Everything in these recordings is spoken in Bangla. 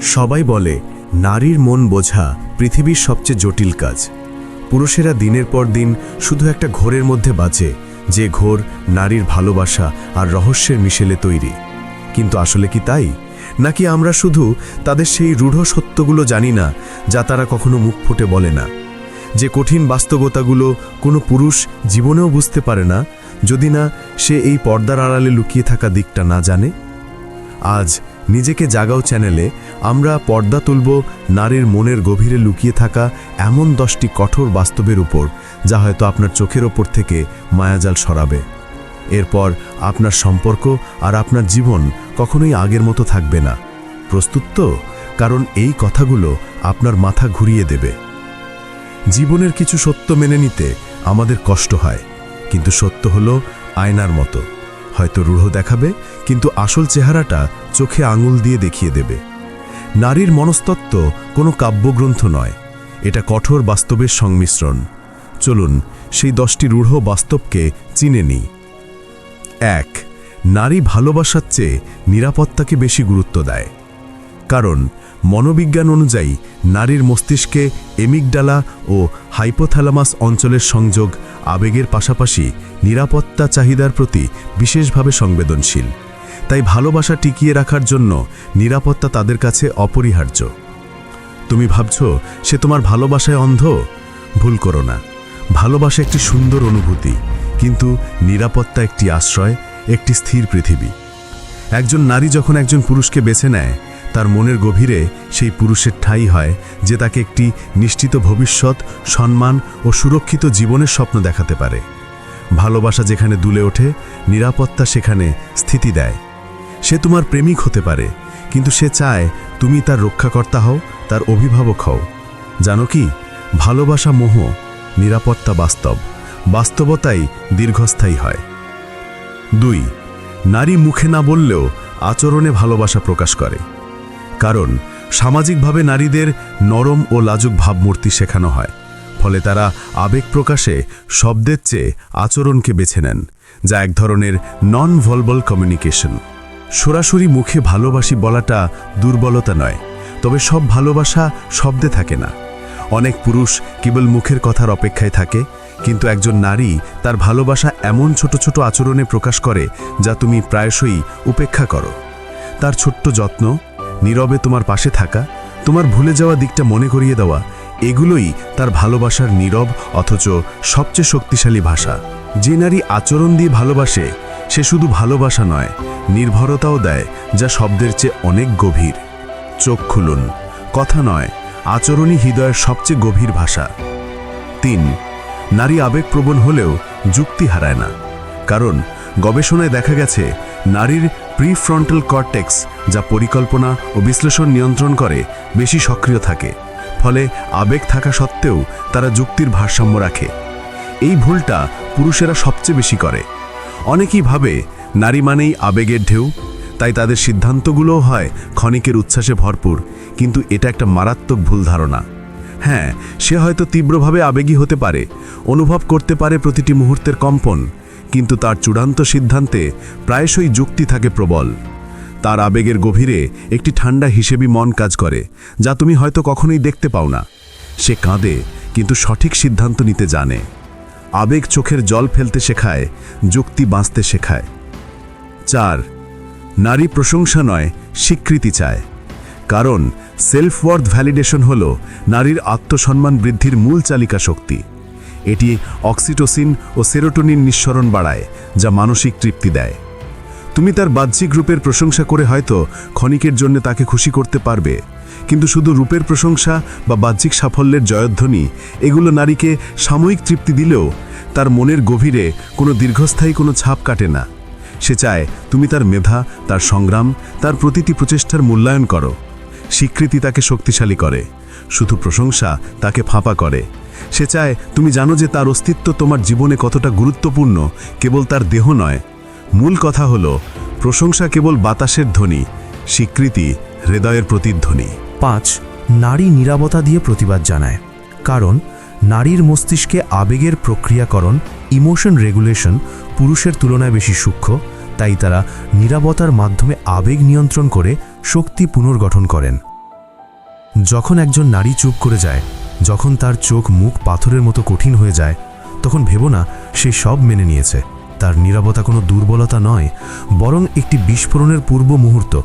সবাই বলে, নারীর মন বোঝা পৃথিবীর সবচেয়ে জটিল কাজ। পুরুষেরা দিনের পর দিন শুধু একটা ঘোরের মধ্যে বাঁচে, যে ঘোর নারীর ভালোবাসা আর রহস্যের মিশেলে তৈরি। কিন্তু আসলে কি তাই? নাকি আমরা শুধু তাদের সেই রূঢ় সত্যগুলো জানি না, যা তারা কখনো মুখ ফুটে বলে না? যে কঠিন বাস্তবতাগুলো কোনো পুরুষ জীবনেও বুঝতে পারে না, যদি না সে এই পর্দার আড়ালে লুকিয়ে থাকা দিকটা না জানে? আজ নিজেকে জাগাও চ্যানেলে আমরা পর্দা তুলব নারীর মনের গভীরে লুকিয়ে থাকা এমন দশটি কঠোর বাস্তবের উপর, যা হয়তো আপনার চোখের ওপর থেকে মায়াজাল সরাবে। এরপর আপনার সম্পর্ক আর আপনার জীবন কখনোই আগের মতো থাকবে না। প্রস্তুত তো? কারণ এই কথাগুলো আপনার মাথা ঘুরিয়ে দেবে। জীবনের কিছু সত্য মেনে নিতে আমাদের কষ্ট হয়, কিন্তু সত্য হলো আয়নার মতো। হয়তো রূঢ় দেখাবে, কিন্তু আসল চেহারাটা চোখে আঙুল দিয়ে দেখিয়ে দেবে। নারীর মনস্তত্ত্ব কোনো কাব্যগ্রন্থ নয়, এটা কঠোর বাস্তবের সংমিশ্রণ। চলুন, সেই দশটি রূঢ় বাস্তবকে চিনে নিই। এক, নারী ভালোবাসার চেয়ে নিরাপত্তাকে বেশি গুরুত্ব দেয়। কারণ মনোবিজ্ঞান অনুযায়ী নারীর মস্তিষ্কে এমিগডালা ও হাইপোথ্যালামাস অঞ্চলের সংযোগ আবেগের পাশাপাশি নিরাপত্তা চাহিদার প্রতি বিশেষভাবে সংবেদনশীল। তাই ভালোবাসা টিকিয়ে রাখার জন্য নিরাপত্তা তাদের কাছে অপরিহার্য। তুমি ভাবছ সে তোমার ভালোবাসায় অন্ধ? ভুল করো না। ভালোবাসা একটি সুন্দর অনুভূতি, কিন্তু নিরাপত্তা একটি আশ্রয়, একটি স্থির পৃথিবী। একজন নারী যখন একজন পুরুষকে বেছে নেয় তার মনের গভীরে সেই পুরুষের ঠাই হয়, যে তাকে একটি নিশ্চিত ভবিষ্যৎ, সম্মান ও সুরক্ষিত জীবনের স্বপ্ন দেখাতে পারে। ভালোবাসা যেখানে দুলে ওঠে, নিরাপত্তা সেখানে স্থিতি দেয়। সে তোমার প্রেমিক হতে পারে, কিন্তু সে চায় তুমি তার রক্ষাকর্তা হও, তার অভিভাবক হও। জানো কি? ভালোবাসা মোহ, নিরাপত্তা বাস্তব, বাস্তবতাই দীর্ঘস্থায়ী হয়। দুই, নারী মুখে না বললেও আচরণে ভালোবাসা প্রকাশ করে। কারণ সামাজিকভাবে নারীদের নরম ও লাজুক ভাবমূর্তি শেখানো হয়। ফলে তারা আবেগ প্রকাশে শব্দের চেয়ে আচরণকে বেছে নেন, যা এক ধরনের নন ভলবল কমিউনিকেশন সরাসরি মুখে ভালোবাসি বলাটা দুর্বলতা নয়, তবে সব ভালোবাসা শব্দে থাকে না। অনেক পুরুষ কেবল মুখের কথার অপেক্ষায় থাকে, কিন্তু একজন নারী তার ভালোবাসা এমন ছোট ছোট আচরণে প্রকাশ করে যা তুমি প্রায়শই উপেক্ষা করো। তার ছোট্ট যত্ন নীরবে তোমার পাশে থাকা, তোমার ভুলে যাওয়া দিকটা মনে করিয়ে দেওয়া, এগুলোই তার ভালোবাসার নীরব অথচ সবচেয়ে শক্তিশালী ভাষা। যে নারী আচরণ দিয়ে ভালোবাসে, সে শুধু ভালোবাসা নয়, নির্ভরতাও দেয়, যা শব্দের চেয়ে অনেক গভীর। চোখ খুলুন। কথা নয়, আচরণই হৃদয়ের সবচেয়ে গভীর ভাষা। তিন, নারী আবেগপ্রবণ হলেও যুক্তি হারায় না। কারণ গবেষণায় দেখা গেছে, নারীর প্রিফ্রন্টাল কর্টেক্স, যা পরিকল্পনা ও বিশ্লেষণ নিয়ন্ত্রণ করে, বেশি সক্রিয় থাকে। ফলে আবেগ থাকা সত্ত্বেও তারা যুক্তির ভারসাম্য রাখে। এই ভুলটা পুরুষেরা সবচেয়ে বেশি করে। অনেকেই ভাবে, নারী মানেই আবেগের ঢেউ, তাই তাদের সিদ্ধান্তগুলোও হয় ক্ষণিকের উচ্ছ্বাসে ভরপুর, কিন্তু এটা একটা মারাত্মক ভুল ধারণা। হ্যাঁ সে হয়তো তীব্রভাবে আবেগী হতে পারে, অনুভব করতে পারে প্রতিটি মুহূর্তের কম্পন কিন্তু তার চূড়ান্ত সিদ্ধান্তে প্রায়শই যুক্তি থাকে প্রবল। তার আবেগের গভীরে একটি ঠান্ডা হিসেবি মন কাজ করে, যা তুমি হয়তো কখনোই দেখতে পাও না। সে কাঁদে, কিন্তু সঠিক সিদ্ধান্ত নিতে জানে। আবেগ চোখের জল ফেলতে শেখায়, যুক্তি বাঁচতে শেখায়। চার, নারী প্রশংসা নয়, স্বীকৃতি চায়। কারণ সেলফ ওয়ার্থ ভ্যালিডেশন হল নারীর আত্মসম্মান বৃদ্ধির মূল চালিকা শক্তি। এটি অক্সিটোসিন ও সেরোটোনিন নিঃসরণ বাড়ায়, যা মানসিক তৃপ্তি দেয়। তুমি তার বাহ্যিক রূপের প্রশংসা করে হয়তো ক্ষণিকের জন্য তাকে খুশি করতে পারবে, কিন্তু শুধু রূপের প্রশংসা বা বাহ্যিক সাফল্যের জয়ধ্বনি, এগুলো নারীকে সাময়িক তৃপ্তি দিলেও তার মনের গভীরে কোনো দীর্ঘস্থায়ী কোনো ছাপ কাটে না। সে চায় তুমি তার মেধা, তার সংগ্রাম, তার প্রতিটি প্রচেষ্টার মূল্যায়ন করো। স্বীকৃতি তাকে শক্তিশালী করে, শুধু প্রশংসা তাকে ফাঁপা করে। সে চায়, তুমি জানো যে তার অস্তিত্ব তোমার জীবনে কতটা গুরুত্বপূর্ণ, কেবল তার দেহ নয়। মূল কথা হলো, প্রশংসা কেবল বাতাসের ধ্বনি, স্বীকৃতি হৃদয়ের প্রতিধ্বনি। পাঁচ, নারী নিরাপত্তা দিয়ে প্রতিবাদ জানায়। কারণ, নারীর মস্তিষ্কে আবেগের প্রক্রিয়াকরণ, ইমোশন রেগুলেশন পুরুষের তুলনায় বেশি সূক্ষ্ম, তাই তারা নিরাপত্তার মাধ্যমে আবেগ নিয়ন্ত্রণ করে শক্তি পুনর্গঠন করেন। যখন একজন নারী চুপ করে যায় যখন তার চোখ মুখ পাথরের মতো কঠিন হয়ে যায়, তখন ভেবো না, সে সব মেনে নিয়েছে। তার নীরবতা কোনো দুর্বলতা নয়, বরং একটি বিস্ফোরণের পূর্ব মুহূর্ত।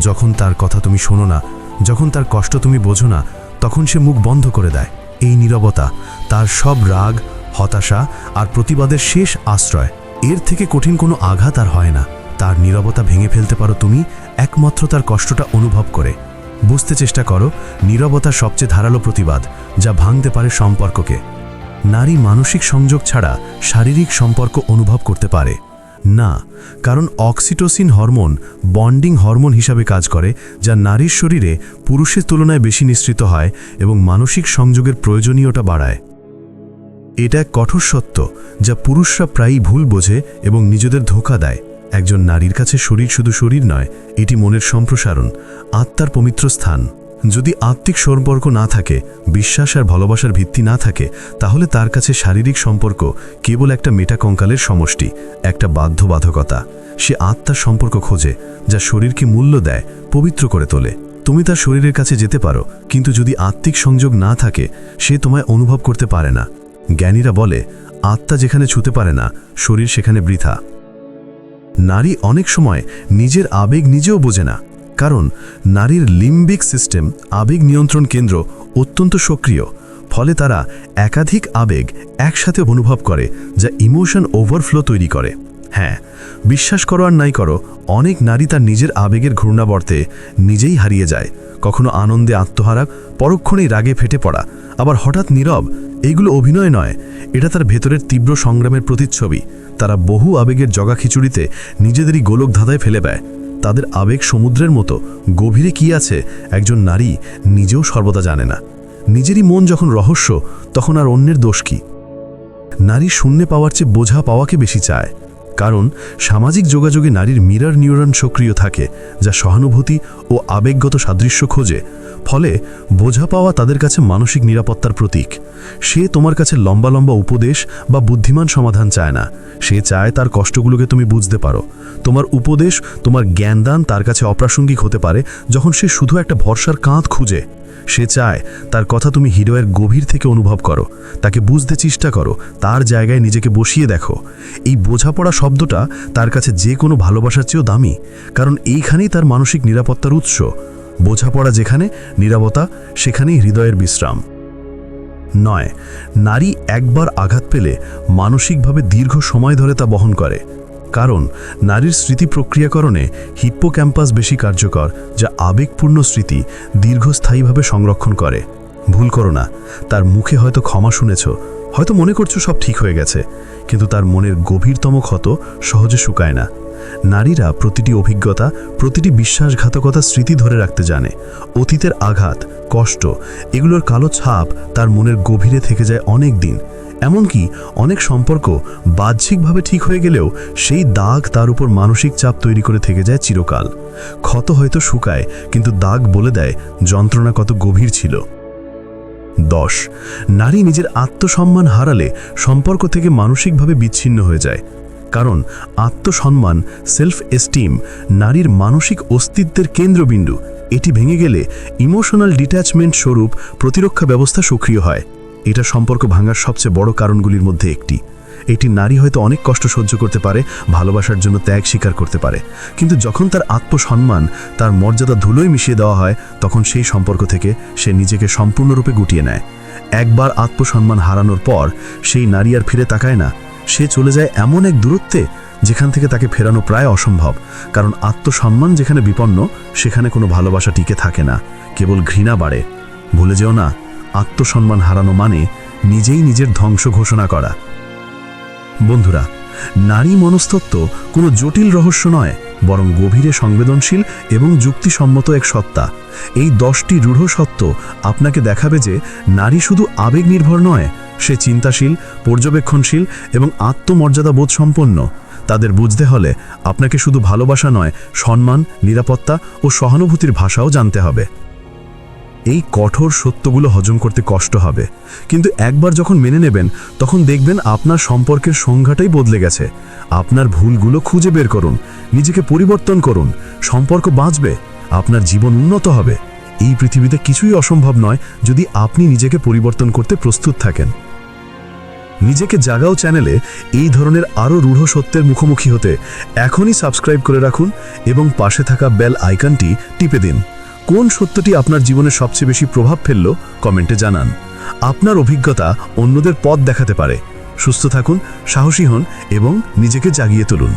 যখন তার কথা তুমি শোনো না, যখন তার কষ্ট তুমি বোঝো না, তখন সে মুখ বন্ধ করে দেয়। এই নীরবতা, তার সব রাগ, হতাশা আর প্রতিবাদের শেষ আশ্রয়। এর থেকে কঠিন কোনো আঘাত আর হয় না। তার নীরবতা ভেঙে ফেলতে পারো তুমি, একমাত্র তার কষ্টটা অনুভব করে। বুঝতে চেষ্টা করো নীরবতা সবচেয়ে ধারালো প্রতিবাদ, যা ভাঙতে পারে সম্পর্ককে। নারী মানসিক সংযোগ ছাড়া শারীরিক সম্পর্ক অনুভব করতে পারে। না, কারণ অক্সিটোসিন হরমোন বন্ডিং হরমোন হিসাবে কাজ করে, যা নারীর শরীরে পুরুষের তুলনায় বেশি নিঃসৃত হয় এবং মানসিক সংযোগের প্রয়োজনীয়তা বাড়ায়। এটা এক কঠোর সত্য, যা পুরুষরা প্রায়ই ভুল বোঝে এবং নিজেদের ধোকা দেয়। একজন নারীর কাছে শরীর শুধু শরীর নয়, এটি মনের সম্প্রসারণ, আত্মার পবিত্র স্থান। যদি আত্মিক সম্পর্ক না থাকে, বিশ্বাস আর ভালোবাসার ভিত্তি না থাকে, তাহলে তার কাছে শারীরিক সম্পর্ক কেবল একটা মেটাকঙ্কালের সমষ্টি, একটা বাধ্যবাধকতা। সে আত্মার সম্পর্ক খোঁজে, যা শরীরকে মূল্য দেয়, পবিত্র করে তোলে। তুমি তার শরীরের কাছে যেতে পারো, কিন্তু যদি আত্মিক সংযোগ না থাকে, সে তোমায় অনুভব করতে পারে না। জ্ঞানীরা বলে, আত্মা যেখানে ছুতে পারে না, শরীর সেখানে বৃথা। নারী অনেক সময় নিজের আবেগ নিজেও বোঝে না। কারণ নারীর লিম্বিক সিস্টেম আবেগ নিয়ন্ত্রণ কেন্দ্র অত্যন্ত সক্রিয়। ফলে তারা একাধিক আবেগ একসাথে অনুভব করে, যা ইমোশন ওভারফ্লো তৈরি করে। হ্যাঁ বিশ্বাস করো আর নাই করো, অনেক নারী তার নিজের আবেগের ঘূর্ণাবর্তে নিজেই হারিয়ে যায়। কখনো আনন্দে আত্মহারা, পরক্ষণেই রাগে ফেটে পড়া। আবার হঠাৎ নীরব এইগুলো অভিনয় নয়, এটা তার ভেতরের তীব্র সংগ্রামের প্রতিচ্ছবি। তারা বহু আবেগের জগা খিচুড়িতে নিজেদেরই গোলক ধাঁধায় ফেলে দেয়। তাদের আবেগ সমুদ্রের মতো, গভীরে কি আছে, একজন নারী নিজেও সর্বদা জানে না। নিজেরই মন যখন রহস্য, তখন আর অন্যের দোষ কি? নারী শূন্যে পাওয়ার চেয়ে বোঝা পাওয়াকে বেশি চায়। কারণ সামাজিক যোগাযোগে নারীর মিরর নিউরন সক্রিয় থাকে, যা সহানুভূতি ও আবেগগত সাদৃশ্য খোঁজে। ফলে বোঝা পাওয়া তাদের কাছে মানসিক নিরাপত্তার প্রতীক। সে তোমার কাছে লম্বা লম্বা উপদেশ বা বুদ্ধিমান সমাধান চায় না। সে চায় তার কষ্টগুলোকে তুমি বুঝতে পারো। তোমার উপদেশ, তোমার জ্ঞানদান তার কাছে অপ্রাসঙ্গিক হতে পারে, যখন সে শুধু একটা ভরসার কাঁধ খুঁজে। সে চায় তার কথা তুমি হৃদয়ের গভীর থেকে অনুভব করো, তাকে বুঝতে চেষ্টা করো, তার জায়গায় নিজেকে বসিয়ে দেখো। এই বোঝাপড়া শব্দটা তার কাছে যে কোনো ভালোবাসার চেয়েও দামি, কারণ এইখানেই তার মানসিক নিরাপত্তার উৎস। বোঝাপড়া যেখানে নিরাপত্তা সেখানেই হৃদয়ের বিশ্রাম। নয়, নারী একবার আঘাত পেলে মানসিকভাবে দীর্ঘ সময় ধরে তা বহন করে। কারণ, নারীর স্মৃতি প্রক্রিয়াকরণে হিপ্পো ক্যাম্পাস বেশি কার্যকর, যা আবেগপূর্ণ স্মৃতি দীর্ঘস্থায়ীভাবে সংরক্ষণ করে। ভুল করো না, তার মুখে হয়তো ক্ষমা শুনেছ, হয়তো মনে করছ সব ঠিক হয়ে গেছে, কিন্তু তার মনের গভীরতম ক্ষত সহজে শুকায় না। নারীরা প্রতিটি অভিজ্ঞতা, প্রতিটি বিশ্বাসঘাতকতা স্মৃতি ধরে রাখতে জানে। অতীতের আঘাত, কষ্ট, এগুলোর কালো ছাপ তার মনের গভীরে থেকে যায় অনেক দিন। এমনকি অনেক সম্পর্ক বাহ্যিকভাবে ঠিক হয়ে গেলেও সেই দাগ তার উপর মানসিক চাপ তৈরি করে থেকে যায় চিরকাল। ক্ষত হয়তো শুকায়, কিন্তু দাগ বলে দেয় যন্ত্রণা কত গভীর ছিল। দশ। নারী নিজের আত্মসম্মান হারালে সম্পর্ক থেকে মানসিকভাবে বিচ্ছিন্ন হয়ে যায়। কারণ আত্মসম্মান সেলফ এস্টিম নারীর মানসিক অস্তিত্বের কেন্দ্রবিন্দু। এটি ভেঙে গেলে ইমোশনাল ডিট্যাচমেন্ট স্বরূপ প্রতিরক্ষা ব্যবস্থা সক্রিয় হয়। এটা সম্পর্ক ভাঙার সবচেয়ে বড় কারণগুলির মধ্যে একটি। এটি নারী হয়তো অনেক কষ্ট সহ্য করতে পারে, ভালোবাসার জন্য ত্যাগ স্বীকার করতে পারে। কিন্তু যখন তার আত্মসম্মান, তার মর্যাদা ধুলোয় মিশিয়ে দেওয়া হয়, তখন সেই সম্পর্ক থেকে সে নিজেকে সম্পূর্ণরূপে গুটিয়ে নেয়। একবার আত্মসম্মান হারানোর পর সেই নারী আর ফিরে তাকায় না। সে চলে যায় এমন এক দূরত্বে যেখান থেকে তাকে ফেরানো প্রায় অসম্ভব। কারণ আত্মসম্মান যেখানে বিপন্ন, সেখানে কোনো ভালোবাসা টিকে থাকে না। কেবল ঘৃণা বাড়ে। ভুলে যেও না আত্মসম্মান হারানো মানে নিজেই নিজের ধ্বংস ঘোষণা করা। বন্ধুরা, নারী মনস্তত্ত্ব কোনো জটিল রহস্য নয়, বরং গভীরে সংবেদনশীল এবং যুক্তিসম্মত এক সত্তা। এই দশটি রূঢ় সত্য আপনাকে দেখাবে যে নারী শুধু আবেগ নির্ভর নয়, সে চিন্তাশীল, পর্যবেক্ষণশীল এবং আত্মমর্যাদা বোধ সম্পন্ন। তাদের বুঝতে হলে আপনাকে শুধু ভালোবাসা নয়, সম্মান, নিরাপত্তা ও সহানুভূতির ভাষাও জানতে হবে। এই কঠোর সত্যগুলো হজম করতে কষ্ট হবে। কিন্তু একবার যখন মেনে নেবেন, তখন দেখবেন আপনার সম্পর্কের সংজ্ঞাটাই বদলে গেছে। আপনার ভুলগুলো খুঁজে বের করুন, নিজেকে পরিবর্তন করুন, সম্পর্ক বাঁচবে, আপনার জীবন উন্নত হবে। এই পৃথিবীতে কিছুই অসম্ভব নয় যদি আপনি নিজেকে পরিবর্তন করতে প্রস্তুত থাকেন। নিজেকে জাগাও চ্যানেলে এই ধরনের আরও রূঢ় সত্যের মুখোমুখি হতে এখনই সাবস্ক্রাইব করে রাখুন এবং পাশে থাকা বেল আইকনটি টিপে দিন। কোন সত্যটি আপনার জীবনে সবচেয়ে বেশি প্রভাব ফেলল, কমেন্টে জানান। আপনার অভিজ্ঞতা অন্যদের পথ দেখাতে পারে। সুস্থ থাকুন, সাহসী হন এবং নিজেকে জাগিয়ে তুলুন।